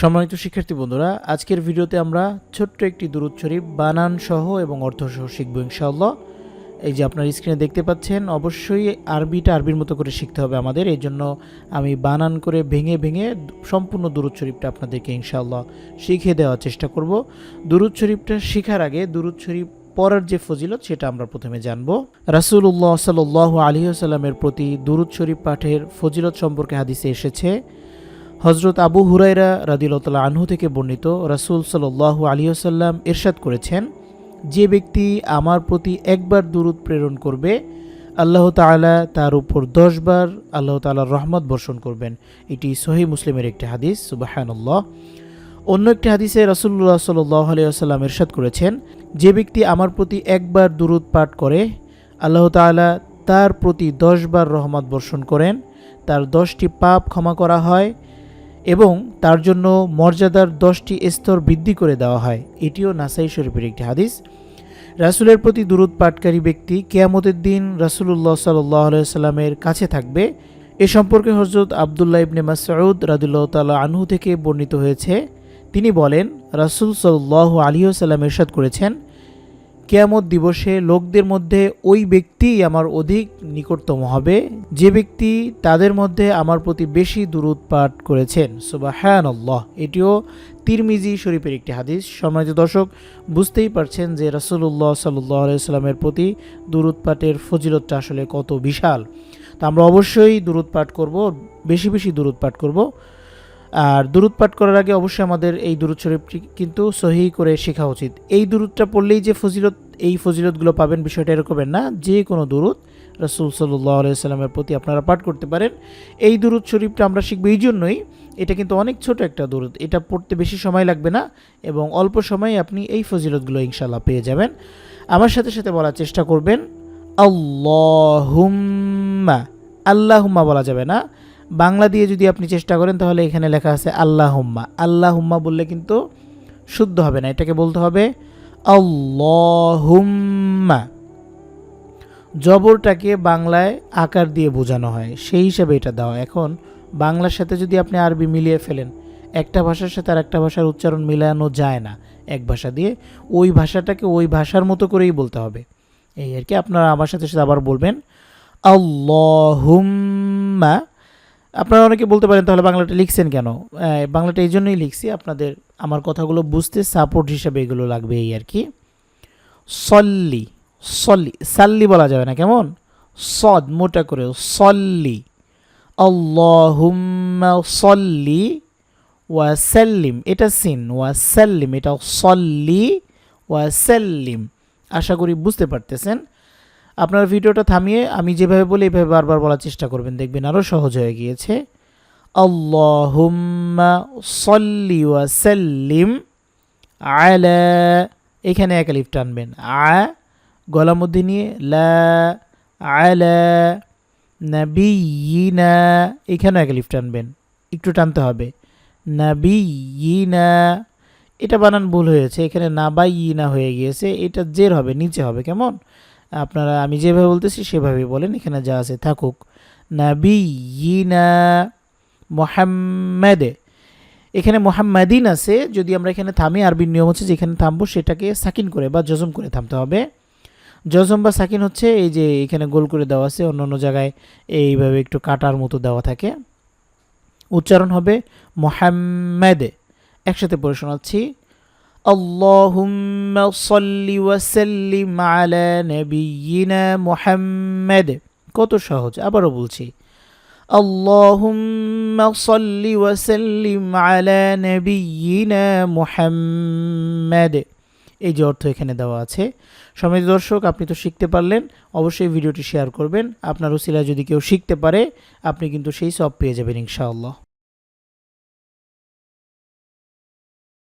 সম্মানিত শিক্ষার্থী বন্ধুরা, আজকের ভিডিওতে আমরা ছোট্ট একটি দুরুদ শরীফ, বানান সহ এবং অর্থ সহ শিখব ইনশাআল্লাহ। এই যে আপনার স্ক্রিনে দেখতে পাচ্ছেন, অবশ্যই আরবিটা আরবির মতো করে শিখতে হবে আমাদের, এই জন্য আমি বানান করে ভেঙে ভেঙে সম্পূর্ণ দুরুদ শরীফটা আপনাদেরকে ইনশাআল্লাহ শিখিয়ে দেওয়ার চেষ্টা করব। দুরুদ শরীফটা শেখার আগে, দুরুদ শরীফ পড়ার যে ফজিলত, সেটা আমরা প্রথমে জানব। রাসুল্লাহ সাল আলী সাল্লামের প্রতি দুরুদ শরীফ পাঠের ফজিলত সম্পর্কে হাদিসে এসেছে হজরত আবু হুরাইরা রাদিলতাল্লাহ আনহু থেকে বর্ণিত রাসুল সাল্লাহ আলিয়াল্লাম ইরশাদ করেছেন, যে ব্যক্তি আমার প্রতি একবার দুরুদ প্রেরণ করবে, আল্লাহ তাআলা তার উপর দশবার আল্লাহ তাআলার রহমত বর্ষণ করবেন। এটি সহি মুসলিমের একটি হাদিস, সুবাহানুল্লাহ। অন্য একটি হাদিসে রাসুল্লাহ সাল্লাহ আলিয়াল্লাম ইরশাদ করেছেন, যে ব্যক্তি আমার প্রতি একবার দুরুদ পাঠ করে, আল্লাহ তাআলা তার প্রতি দশবার রহমত বর্ষণ করেন। তার দশটি পাপ ক্ষমা করা হয় এবং তার জন্য মর্যাদার দশটি স্তর বৃদ্ধি করে দেওয়া হয়। এটিও নাসাই শরীফের একটি হাদিস। রাসুলের প্রতি দুরুদ পাঠকারী ব্যক্তি কেয়ামতের দিন রাসুলুল্লাহ সাল্লামের কাছে থাকবে। এ সম্পর্কে হজরত আবদুল্লাহ ইবনে মাসউদ রাদুল্লাহ তাল্লাহ আনহু থেকে বর্ণিত হয়েছে। তিনি বলেন, রাসুল সাল্লাহ আলিয়াল্লাম এরশাদ করেছেন কেয়ামত দিবসে লোকদের মধ্যে ওই ব্যক্তি আমার অধিক নিকটতম হবে। যে ব্যক্তি তাদের মধ্যে আমার প্রতি বেশি দুরুদ পাঠ করেছেন। সুবাহান আল্লাহ এটিও তিরমিজি শরীফের একটি হাদিস। সম্মানিত দর্শক, বুঝতেই পারছেন যে রাসুল্লাহ সাল্লাহ সাল্লামের প্রতি দুরুদ পাঠের ফজিলতটা আসলে কত বিশাল। তা আমরা অবশ্যই দুরুদ পাঠ করব, বেশি বেশি দুরুদ পাঠ করব। আর দুরুদ পাঠ করার আগে অবশ্যই আমাদের এই দুরুদ শরীফটি কিন্তু সহি করে শেখা উচিত। এই দুরুদটা পড়লেই যে ফজিলত, এই ফজিলতগুলো পাবেন বিষয়টা এরকমের না যে কোনো দুরুদ রসুল সাল্লাহ সাল্লামের প্রতি আপনারা পাঠ করতে পারেন। এই দুরুদ শরীফটা আমরা শিখব এই জন্যই, এটা কিন্তু অনেক ছোট একটা দুরুদ, এটা পড়তে বেশি সময় লাগবে না এবং অল্প সময়ে আপনি এই ফজিলতগুলো ইনশাল্লাহ পেয়ে যাবেন। আমার সাথে সাথে বলার চেষ্টা করবেন, আল্লাহুম্মা আল্লাহুম্মা বলা যাবে না বাংলা দিয়ে যদি আপনি চেষ্টা করেন, তাহলে এখানে লেখা আছে আল্লাহ হুম্মা আল্লাহ হুম্মা বললে কিন্তু শুদ্ধ হবে না, এটাকে বলতে হবে আল্লাহুম্মা। জবরটাকে বাংলায় আকার দিয়ে বোঝানো হয়, সেই হিসাবে এটা দেওয়া এখন বাংলার সাথে যদি আপনি আরবি মিলিয়ে ফেলেন, একটা ভাষার সাথে আর একটা ভাষার উচ্চারণ মিলানো যায় না, এক ভাষা দিয়ে, ওই ভাষাটাকে ওই ভাষার মতো করেই বলতে হবে। এই আর কি, আপনারা আমার সাথে সাথে আবার বলবেন, আল্লাহুম্মা আপনারা অনেকে বলতে পারেন, তাহলে বাংলাটা লিখছেন কেন? বাংলাটা এই জন্যই লিখছি, আপনাদের আমার কথাগুলো বুঝতে সাপোর্ট হিসাবে এগুলো লাগবে এই আর কি। সল্লি সল্লি, সাল্লি বলা যাবে না, কেমন? সদ, মোটা করে, সল্লি। আল্লাহুম্মা সল্লি ওয়াসাল্লিম এটা সিন, ওয়া ওয়াসাল্লিম এটা সল্লি ওয়াসাল্লিম আশা করি বুঝতে পারতেছেন। আপনার ভিডিওটা থামিয়ে আমি যেভাবে বলি এইভাবে বারবার বলার চেষ্টা করবেন। দেখবেন আরও সহজ হয়ে গিয়েছে। আল্লাহুম্মা সল্লি ওয়াসাল্লিম আলা, এখানে এক আলিফ টানবেন। আ গলা মধ্যে নিয়ে লা, আলা এখানেও এক আলিফ টানবেন। একটু টানতে হবে। নাবিয়িনা, এটা বানান ভুল হয়েছে। এখানে নাবাইয়িনা হয়ে গিয়েছে। এটা জের হবে, নিচে হবে। কেমন? আপনারা আমি যেভাবে বলতেছি সেভাবে বলেন, এখানে যা আছে থাকুক। নাবিয়িনা মোহাম্মদে। এখানে মোহাম্মদিন আছে, যদি আমরা এখানে থামি, আরবির নিয়ম হচ্ছে যেখানে থামবো সেটাকে সাকিন করে বা জজম করে থামতে হবে। জজম বা সাকিন হচ্ছে এই যে এখানে গোল করে দেওয়া আছে, অন্য অন্য জায়গায় এইভাবে একটু কাটার মতো দেওয়া থাকে। উচ্চারণ হবে মোহাম্মদে। একসাথে পড়ে শোনাচ্ছি। اللهم صل وسلم على نبينا محمد কত সহজ আবারও বলছি اللهم صل وسلم على نبينا محمد এই যে অর্থ এখানে দেওয়া আছে সমিত দর্শক আপনি তো শিখতে পারলেন অবশ্যই ভিডিওটি শেয়ার করবেন আপনার উসিলা যদি কেউ শিখতে পারে আপনি কিন্তু সেই সব পেয়ে যাবেন ইনশাআল্লাহ